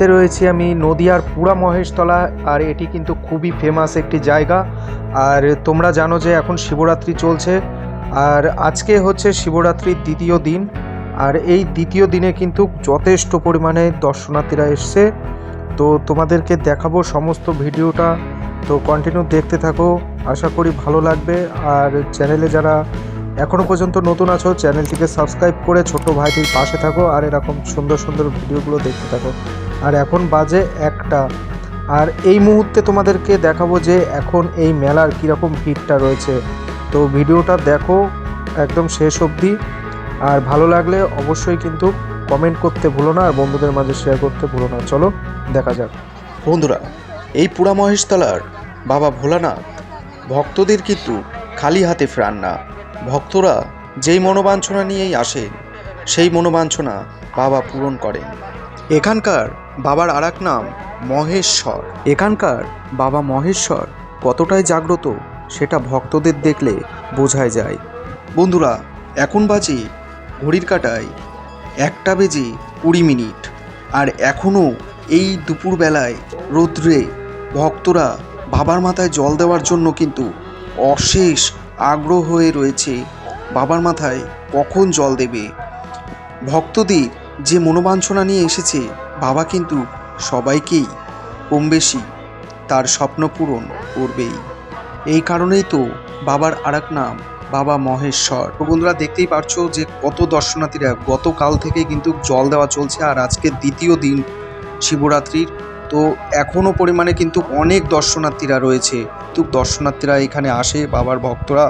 মুহূর্তে রয়েছি আমি নদিয়ার পুরা মহেশতলা, আর এটি কিন্তু খুবই ফেমাস একটি জায়গা। আর তোমরা জানো যে এখন শিবরাত্রি চলছে, আর আজকে হচ্ছে শিবরাত্রির দ্বিতীয় দিন। আর এই দ্বিতীয় দিনে কিন্তু যথেষ্ট পরিমাণে দর্শনার্থীরা এসছে। তো তোমাদেরকে দেখাবো সমস্ত ভিডিওটা। তো কন্টিনিউ দেখতে থাকো, আশা করি ভালো লাগবে। আর চ্যানেলে যারা এখনও পর্যন্ত নতুন আছো চ্যানেলটিকে সাবস্ক্রাইব করে ছোট ভাইটির পাশে থাকো, আর এরকম সুন্দর সুন্দর ভিডিওগুলো দেখতে থাকো। আর এখন বাজে একটা। আর এই মুহূর্তে তোমাদেরকে দেখাবো যে এখন এই মেলার কীরকম ভিড়টা রয়েছে। তো ভিডিওটা দেখো একদম শেষ অবধি। আর ভালো লাগলে অবশ্যই কিন্তু কমেন্ট করতে ভুলো না, আর বন্ধুদের মাঝে শেয়ার করতে ভুলো না। চলো, দেখা যাক। বন্ধুরা, এই পুরা মহেশতলার বাবা ভোলানাথ, ভক্তদের কিন্তু খালি হাতে ফেরান না। ভক্তরা যেই মনোবাঞ্ছনা নিয়েই আসেন, সেই মনোবাঞ্ছনা বাবা পূরণ করেন। এখানকার বাবার আর নাম মহেশ্বর। এখানকার বাবা মহেশ্বর কতটাই জাগ্রত সেটা ভক্তদের দেখলে বোঝাই যায়। বন্ধুরা, এখন বাজে ঘড়ির কাটায় একটা বেজে কুড়ি মিনিট আর এখনও এই দুপুরবেলায় রৌদ্রে ভক্তরা বাবার মাথায় জল দেওয়ার জন্য কিন্তু অশেষ আগ্রহ হয়ে রয়েছে বাবার মাথায় কখন জল দেবে। ভক্তদের যে মনোবাঞ্ছনা নিয়ে এসেছে বাবা কিন্তু সবাইকেই কম বেশি তার স্বপ্ন পূরণ করবেই। এই কারণেই তো বাবার আরেক নাম বাবা মহেশ্বর। তো বন্ধুরা, দেখতেই পারছ যে কত দর্শনার্থীরা গতকাল থেকে কিন্তু জল দেওয়া চলছে আর আজকে দ্বিতীয় দিন শিবরাত্রির। তো এখনও পরিমাণে কিন্তু অনেক দর্শনার্থীরা রয়েছে। তো দর্শনার্থীরা এখানে আসে, বাবার ভক্তরা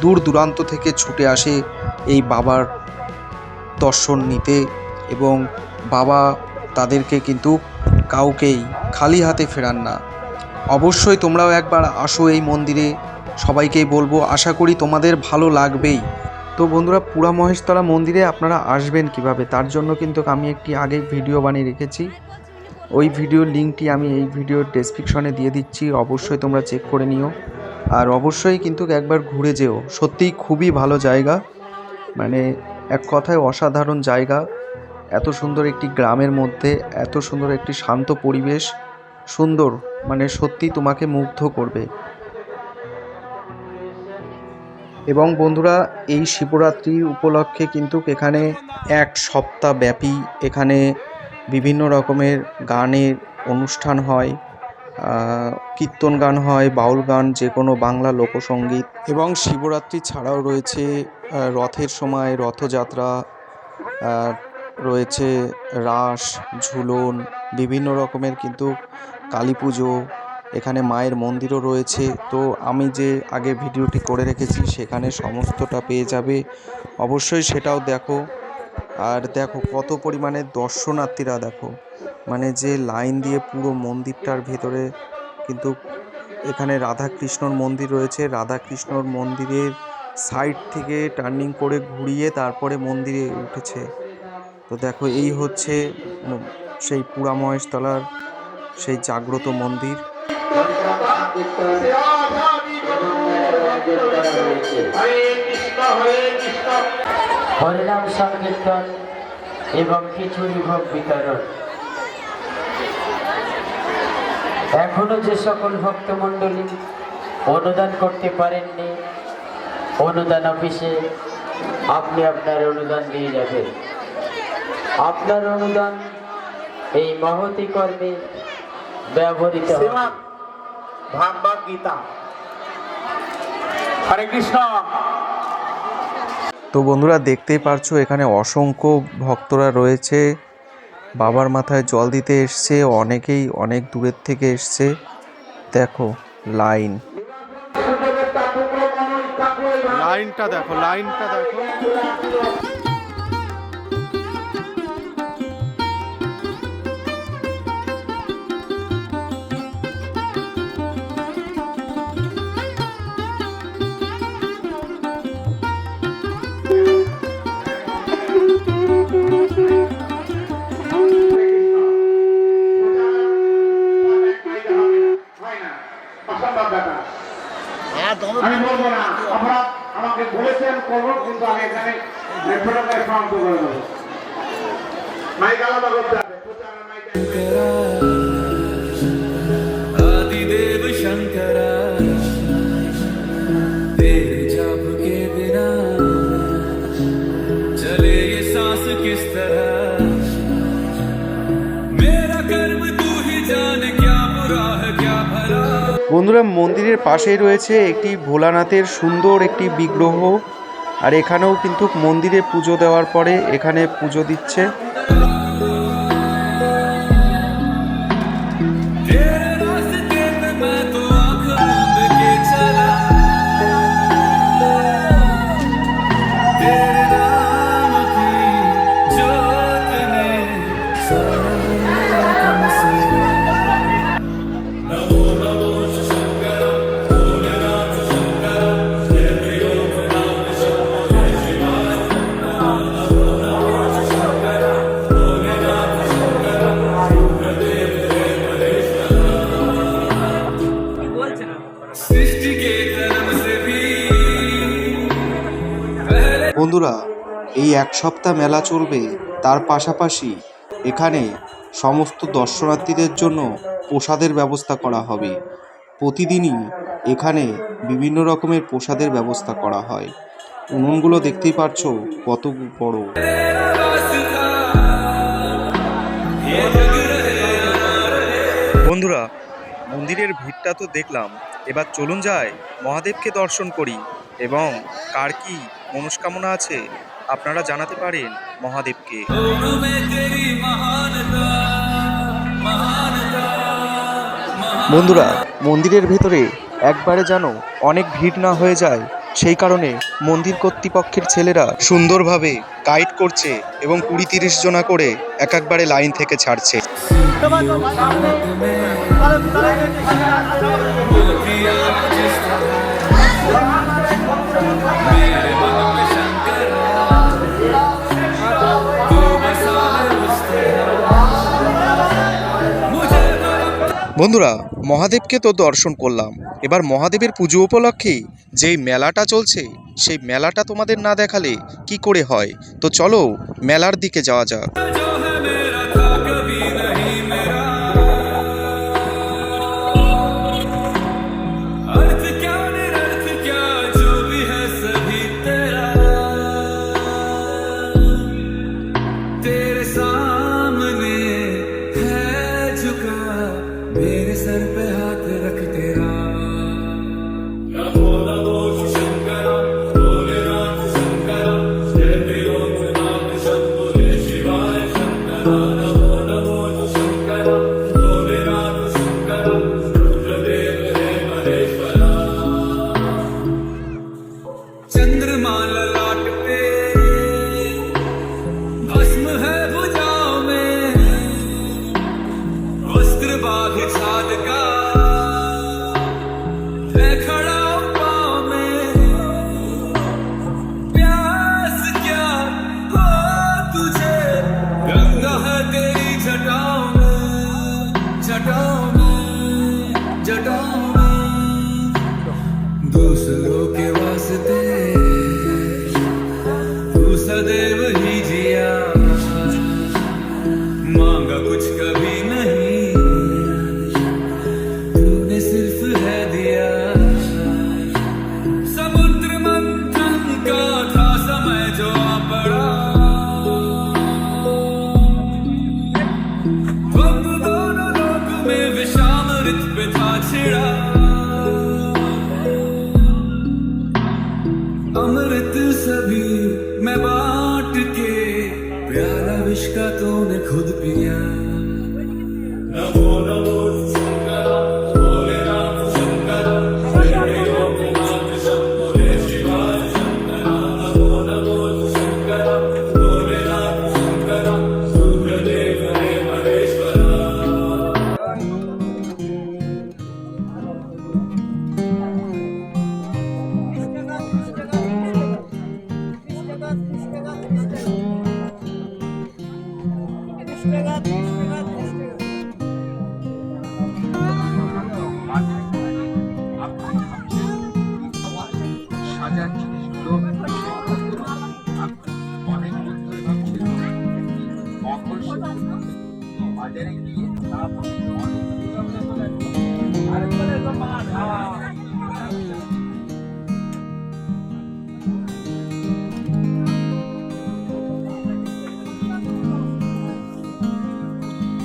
দূর দূরান্ত থেকে ছুটে আসে এই বাবার দর্শন নিতে এবং বাবা তাদেরকে কিন্তু কাউকেই খালি হাতে ফেরান না। অবশ্যই তোমরাও একবার আসো এই মন্দিরে। সবাইকেই বলব, আশা করি তোমাদের ভালো লাগবেই। তো বন্ধুরা, পুরা মহেশতলা মন্দিরে আপনারা আসবেন কীভাবে? তার জন্য কিন্তু আমি একটি আগে ভিডিও বানিয়ে রেখেছি। ওই ভিডিওর লিঙ্কটি আমি এই ভিডিওর ডেসক্রিপশনে দিয়ে দিচ্ছি। অবশ্যই তোমরা চেক করে নিও। আর অবশ্যই কিন্তু একবার ঘুরে যেও। সত্যিই খুবই ভালো জায়গা। মানে এক কথায় অসাধারণ জায়গা। এত সুন্দর একটি গ্রামের মধ্যে, এত সুন্দর একটি শান্ত পরিবেশ, সুন্দর মানে সত্যি তোমাকে মুগ্ধ করবে। এবং বন্ধুরা, এই শিবরাত্রির উপলক্ষে কিন্তু এখানে এক সপ্তাহ ব্যাপী এখানে বিভিন্ন রকমের গানের অনুষ্ঠান হয় কীর্তন গান হয়, বাউল গান, যে কোনো বাংলা লোকসঙ্গীত। এবং শিবরাত্রি ছাড়াও রয়েছে রথের সময় রথযাত্রা রয়েছে রাস, ঝুলন, বিভিন্ন রকমের কিন্তু কালী পুজো, এখানে মায়ের মন্দিরও রয়েছে। তো আমি যে আগে ভিডিওটি করে রেখেছি, সেখানে সমস্তটা পেয়ে যাবে। অবশ্যই সেটাও দেখো। আর দেখো কত পরিমাণে দর্শনার্থীরা দেখো। মানে যে লাইন দিয়ে পুরো মন্দিরটার ভেতরে কিন্তু এখানে রাধাকৃষ্ণর মন্দির রয়েছে। রাধাকৃষ্ণর মন্দিরের সাইড থেকে টার্নিং করে ঘুরিয়ে তারপরে মন্দিরে উঠেছে। তো দেখো, এই হচ্ছে সেই পুরা মহেশতলার সেই জাগ্রত মন্দির। হরিনাম সংকীর্তন এবং খিচুড়ি ভোগ বিতরণ। এখনও যে সকল ভক্তমণ্ডলী অনুদান করতে পারেননি, অনুদান অফিসে আপনি আপনার অনুদান দিয়ে যাবেন। আপনার অনুদান এই মহতি কর্মে ব্যবহৃত ভাগবত গীতা হরে কৃষ্ণ। তো বন্ধুরা দেখতেই পারছ এখানে অসংখ্য ভক্তরা রয়েছে। বাবার মাথায় জল দিতে এসছে অনেকেই অনেক দূরের থেকে এসছে। দেখো লাইন। লাইনটা দেখো লাইনটা দেখো। অসম্ভব ব্যাপার আমি বলবো না আপনারা আমাকে বলেছেন করবো কিন্তু আমি এখানে ছোট করে সমাপ্ত করে দেবো মাইক আলাদা করতে হবে প্রচারের মাইক आदिदेव शंकरा तेरे जप के बिना चले ये सांस किस तरह বন্ধুরা, মন্দিরের পাশেই রয়েছে একটি ভোলানাথের সুন্দর একটি বিগ্রহ, আর এখানেও কিন্তু মন্দিরে পুজো দেওয়ার পরে এখানে পুজো দিচ্ছে। বন্ধুরা, এই এক সপ্তাহ মেলা চলবে। তার পাশাপাশি এখানে সমস্ত দর্শনার্থীদের জন্য প্রসাদের ব্যবস্থা করা হবে। প্রতিদিনই এখানে বিভিন্ন রকমের প্রসাদের ব্যবস্থা করা হয়। উনুনগুলো দেখতেই পাচ্ছ কত বড়। বন্ধুরা, মন্দিরের ভিড়টা তো দেখলাম। এবার চলুন যায় মহাদেবকে দর্শন করি এবং কার কি মনস্কামনা আছে, আপনারা জানাতে পারেন মহাদেবকে। বন্ধুরা, মন্দিরের ভেতরে একবারে যেন অনেক ভিড় না হয়ে যায়, সেই কারণে মন্দির কর্তৃপক্ষের ছেলেরা সুন্দরভাবে গাইড করছে এবং কুড়ি তিরিশ জনা করে এক একবারে লাইন থেকে ছাড়ছে। বন্ধুরা, মহাদেবকে তো দর্শন করলাম। এবার মহাদেবের পুজো উপলক্ষে যেই মেলাটা চলছে, সেই মেলাটা তোমাদের না দেখালে কি করে হয়? তো চলো, মেলার দিকে যাওয়া যাক। सर पे हाथ रख aviš, kā tu nekad bijām. Nav no,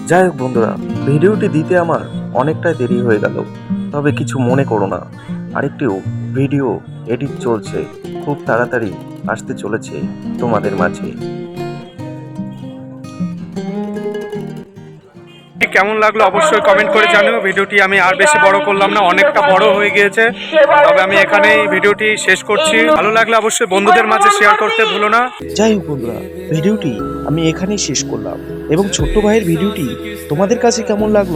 যাই হোক বন্ধুরা, ভিডিওটি দিতে আমার অনেকটাই দেরি হয়ে গেল, তবে কিছু মনে করো না। আরেকটিও ভিডিও এডিট চলছে, খুব তাড়াতাড়ি আসতে চলেছে তোমাদের মাঝে। কেমন লাগল অবশ্যই কমেন্ট করে জানিও। ভিডিওটি আমি আর বেশি বড় করলাম না, অনেকটা বড় হয়ে গিয়েছে। তবে আমি এখানেই ভিডিওটি শেষ করছি। ভালো লাগলে অবশ্যই বন্ধুদের মাঝে শেয়ার করতে ভুলো না। যাই হোক বন্ধুরা, ভিডিওটি আমি এখানেই শেষ করলাম। এবং ছোট্ট ভাইয়ের ভিডিওটি তোমাদের কাছে কেমন লাগল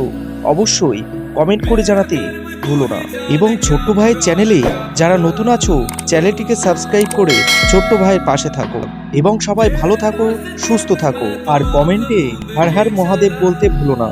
অবশ্যই কমেন্ট করে জানাতে ভুলো না। এবং ছোট্ট ভাইয়ের চ্যানেলে যারা নতুন আছো চ্যানেলটিকে সাবস্ক্রাইব করে ছোট্ট ভাইয়ের পাশে থাকো। এবং সবাই ভালো থাকো, সুস্থ থাকো। আর কমেন্টে হর হর মহাদেব বলতে ভুলো না।